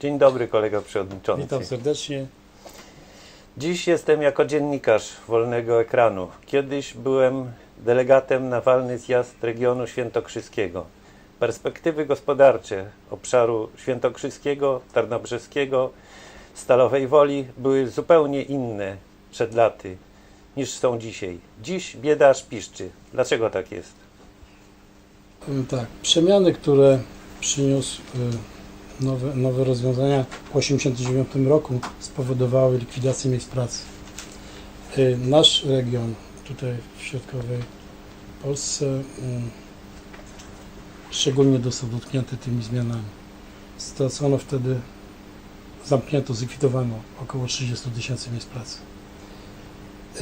Dzień dobry, kolega przewodniczący. Witam serdecznie. Dziś jestem jako dziennikarz Wolnego Ekranu. Kiedyś byłem delegatem na walny zjazd regionu świętokrzyskiego. Perspektywy gospodarcze obszaru świętokrzyskiego, tarnobrzeskiego, Stalowej Woli były zupełnie inne przed laty niż są dzisiaj. Dziś bieda aż piszczy. Dlaczego tak jest? Tak, przemiany, które przyniósł y, nowe, nowe rozwiązania w 1989 roku spowodowały likwidację miejsc pracy. Y, Nasz region tutaj w środkowej Polsce y, szczególnie został dotknięty tymi zmianami. Stracono wtedy, zamknięto, zlikwidowano około 30 tysięcy miejsc pracy.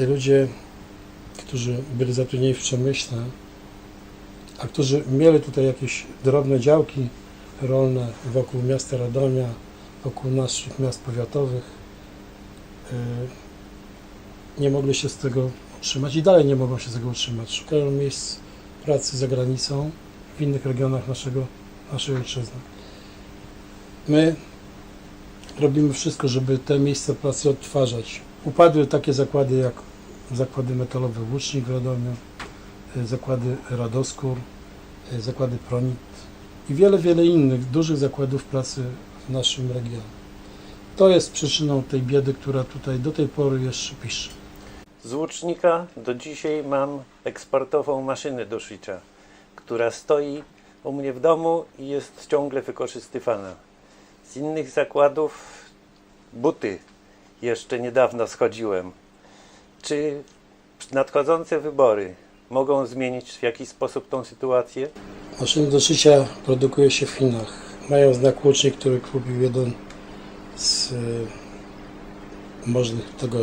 Y, Ludzie, którzy byli zatrudnieni w przemyśle, a którzy mieli tutaj jakieś drobne działki rolne wokół miasta Radomia, wokół naszych miast powiatowych, y, nie mogli się z tego utrzymać i dalej nie mogą się z tego utrzymać. Szukają miejsc pracy za granicą, w innych regionach naszego, naszej ojczyzny. My robimy wszystko, żeby te miejsca pracy odtwarzać. Upadły takie zakłady jak zakłady metalowe Łucznik w Radomiu, y, zakłady Radoskór, y, zakłady Pronit i wiele, wiele innych dużych zakładów pracy w naszym regionie. To jest przyczyną tej biedy, która tutaj do tej pory jeszcze pisze. Z Łucznika do dzisiaj mam eksportową maszynę do szycia, która stoi u mnie w domu i jest ciągle wykorzystywana. Z innych zakładów buty jeszcze niedawno schodziłem. Czy nadchodzące wybory mogą zmienić w jakiś sposób tą sytuację? Maszyny do szycia produkuje się w Chinach. Mają znak łucznik, który kupił jeden z y, możnych tego,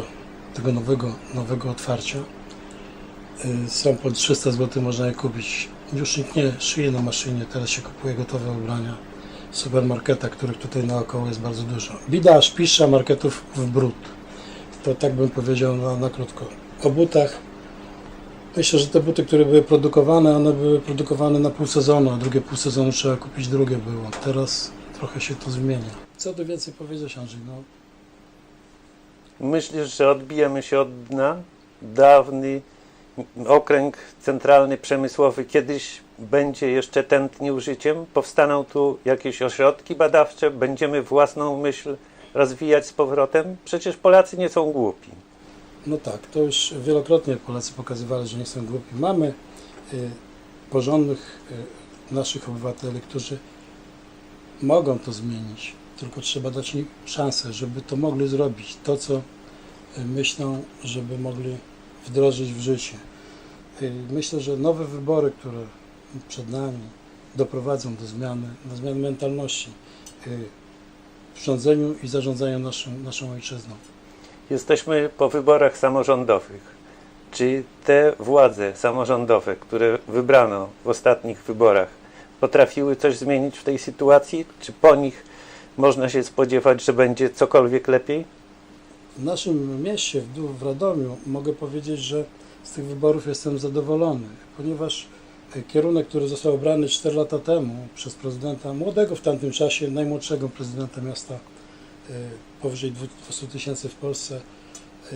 tego nowego, nowego otwarcia. Y, są po 300 zł, można je kupić. Już nikt nie szyje na maszynie, teraz się kupuje gotowe ubrania w supermarketach, których tutaj naokoło jest bardzo dużo. Bida aż pisze marketów w brud. To tak bym powiedział na, na krótko. O butach Myślę, że te buty, które były produkowane, one były produkowane na pół sezonu, a drugie pół sezonu trzeba kupić drugie było. Teraz trochę się to zmienia. Co tu więcej powiedzieć, Andrzej? No, Myślisz, że odbijemy się od dna? Dawny okręg centralny przemysłowy kiedyś będzie jeszcze tętnił życiem? Powstaną tu jakieś ośrodki badawcze? Będziemy własną myśl rozwijać z powrotem? Przecież Polacy nie są głupi. No tak, to już wielokrotnie Polacy pokazywali, że nie są głupi. Mamy y, porządnych y, naszych obywateli, którzy mogą to zmienić, tylko trzeba dać im szansę, żeby to mogli zrobić. To, co y, myślą, żeby mogli wdrożyć w życie. Myślę, że nowe wybory, które przed nami doprowadzą do zmiany, do zmiany mentalności w rządzeniu i zarządzaniu naszą, naszą ojczyzną. Jesteśmy po wyborach samorządowych. Czy te władze samorządowe, które wybrano w ostatnich wyborach, potrafiły coś zmienić w tej sytuacji? Czy po nich można się spodziewać, że będzie cokolwiek lepiej? W naszym mieście, w, Radomiu, mogę powiedzieć, że z tych wyborów jestem zadowolony, ponieważ e, kierunek, który został obrany 4 lata temu przez prezydenta, młodego w tamtym czasie, najmłodszego prezydenta miasta, powyżej 200 tysięcy w Polsce, e,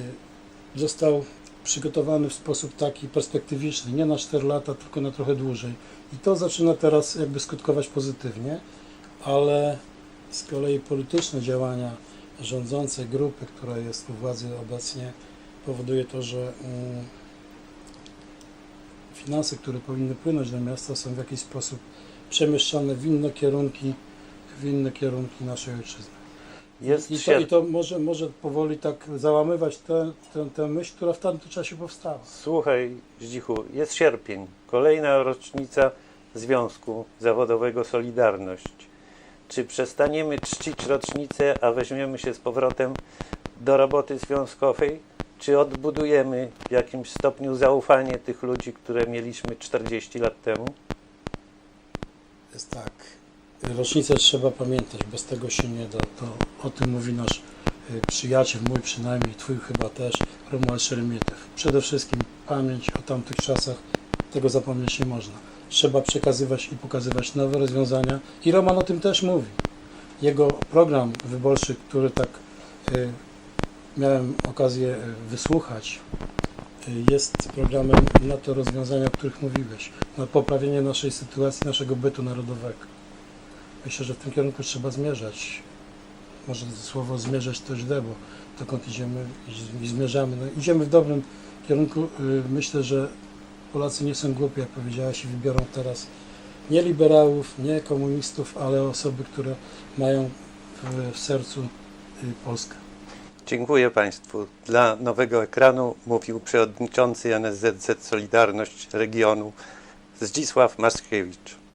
został przygotowany w sposób taki perspektywiczny, nie na 4 lata, tylko na trochę dłużej. I to zaczyna teraz jakby skutkować pozytywnie, ale z kolei polityczne działania rządzącej grupy, która jest u władzy obecnie, powoduje to, że mm, finanse, które powinny płynąć do miasta, są w jakiś sposób przemieszczane w inne kierunki, w inne kierunki naszej ojczyzny. Jest I to, i to może, może powoli tak załamywać tę, tę, tę myśl, która w tamtym czasie powstała. Słuchaj, Zdzichu, jest sierpień, kolejna rocznica Związku Zawodowego Solidarność. Czy przestaniemy czcić rocznicę, a weźmiemy się z powrotem do roboty związkowej? Czy odbudujemy w jakimś stopniu zaufanie tych ludzi, które mieliśmy 40 lat temu? Jest tak. Rocznicę trzeba pamiętać, bez tego się nie da. To o tym mówi nasz y, przyjaciel, mój przynajmniej, twój chyba też, Romuald Szeremietew. Przede wszystkim pamięć o tamtych czasach, tego zapomnieć nie można. Trzeba przekazywać i pokazywać nowe rozwiązania i Roman o tym też mówi. jego program wyborczy, który tak y, miałem okazję y, wysłuchać, y, jest programem na te rozwiązania, o których mówiłeś, na poprawienie naszej sytuacji, naszego bytu narodowego. Myślę, że w tym kierunku trzeba zmierzać. Może słowo zmierzać to źle, bo dokąd idziemy i zmierzamy. No, idziemy w dobrym kierunku. Y, Myślę, że Polacy nie są głupi, jak powiedziałaś, i wybiorą teraz nie liberałów, nie komunistów, ale osoby, które mają w, w sercu y, Polskę. Dziękuję Państwu. Dla nowego ekranu mówił przewodniczący NSZZ Solidarność Regionu Zdzisław Maszkiewicz.